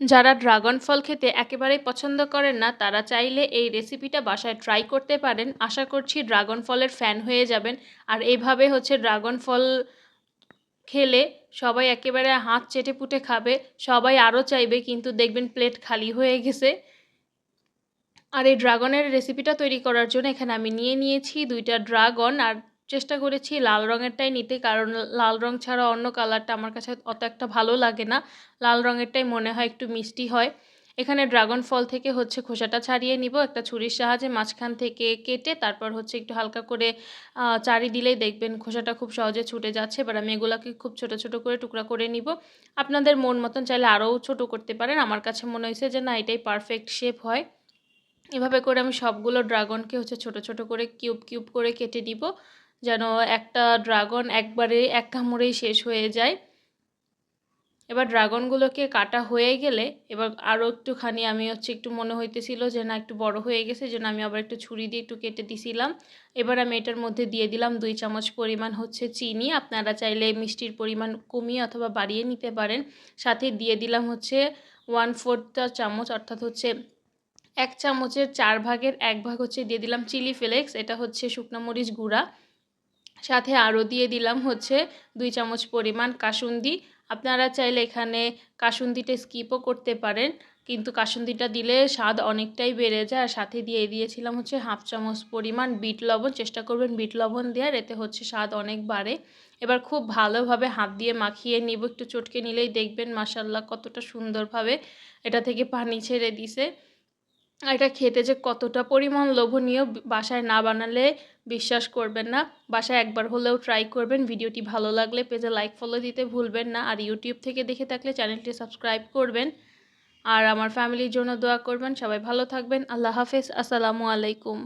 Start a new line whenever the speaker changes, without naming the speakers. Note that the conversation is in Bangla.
যারা ড্রাগন ফল খেতে একেবারেই পছন্দ করেন না, তারা চাইলে এই রেসিপিটা বাসায় ট্রাই করতে পারেন। আশা করছি ড্রাগন ফলের ফ্যান হয়ে যাবেন। আর এইভাবে হচ্ছে ড্রাগন ফল খেলে সবাই একেবারে হাত চেটে পুটে খাবে। সবাই আরও চাইবে, কিন্তু দেখবেন প্লেট খালি হয়ে গেছে। আর এই ড্রাগনের রেসিপিটা তৈরি করার জন্য এখানে আমি নিয়ে নিয়েছি দুইটা ড্রাগন। আর চেষ্টা করেছি লাল রঙেরটাই নিতে, কারণ লাল রং ছাড়া অন্য কালারটা আমার কাছে অত একটা ভালো লাগে না। লাল রঙেরটাই মনে হয় একটু মিষ্টি হয়। এখানে ড্রাগন ফল থেকে হচ্ছে খোসাটা ছাড়িয়ে নিব, একটা ছুরির সাহায্যে মাঝখান থেকে কেটে তারপর হচ্ছে একটু হালকা করে চারি দিলেই দেখবেন খোসাটা খুব সহজে ছুটে যাচ্ছে। এবার আমি এগুলোকে খুব ছোট ছোট করে টুকরা করে নিব। আপনাদের মন মতন চাইলে আরও ছোট করতে পারেন। আমার কাছে মনে হয়েছে যে না, এটাই পারফেক্ট শেপ হয়। এভাবে করে আমি সবগুলো ড্রাগনকে হচ্ছে ছোট ছোট করে কিউব কিউব করে কেটে দিব যেন একটা ড্রাগন একবারে এক কামড়েই শেষ হয়ে যায়। এবার ড্রাগনগুলোকে কাটা হয়ে গেলে এবার আরও একটুখানি আমি হচ্ছে একটু মনে হইতেছিল যে না একটু বড় হয়ে গেছে যেন আমি আবার একটু ছুরি দিয়ে একটু কেটে দিছিলাম। এবার আমি এটার মধ্যে দিয়ে দিলাম দুই চামচ পরিমাণ হচ্ছে চিনি। আপনারা চাইলে মিষ্টির পরিমাণ কমিয়ে অথবা বাড়িয়ে নিতে পারেন। সাথে দিয়ে দিলাম হচ্ছে ওয়ান ফোর্থটা চামচ, অর্থাৎ হচ্ছে এক চামচের চার ভাগের এক ভাগ হচ্ছে দিয়ে দিলাম চিলি ফ্লেক্স এটা হচ্ছে শুকনো মরিচ গুঁড়া। সাথে আরও দিয়ে দিলাম হচ্ছে দুই চামচ পরিমাণ কাসুন্দি। আপনারা চাইলে এখানে কাসুন্দিটা স্কিপও করতে পারেন, কিন্তু কাসুন্দিটা দিলে স্বাদ অনেকটাই বেড়ে যায়। আর সাথে দিয়ে দিয়েছিলাম হচ্ছে হাফ চামচ পরিমাণ বিট লবণ। চেষ্টা করবেন বিট লবণ দেওয়ার, এতে হচ্ছে স্বাদ অনেক বাড়ে। এবার খুব ভালোভাবে হাত দিয়ে মাখিয়ে নিব, একটু চটকে নিলেই দেখবেন মাসাল্লাহ কতটা সুন্দরভাবে এটা থেকে পানি ছেড়ে দিছে। আর এটা খেতে যে কতটা পরিমাণ লোভনীয় বাসায় না বানালে বিশ্বাস করবেন না। বাসায় একবার হলেও ট্রাই করবেন। ভিডিওটি ভালো লাগলে পেজে লাইক ফলো দিতে ভুলবেন না। আর ইউটিউব থেকে দেখে থাকলে চ্যানেলটি সাবস্ক্রাইব করবেন। আর আমার ফ্যামিলির জন্য দোয়া করবেন। সবাই ভালো থাকবেন। আল্লাহ হাফেজ। আসসালামু আলাইকুম।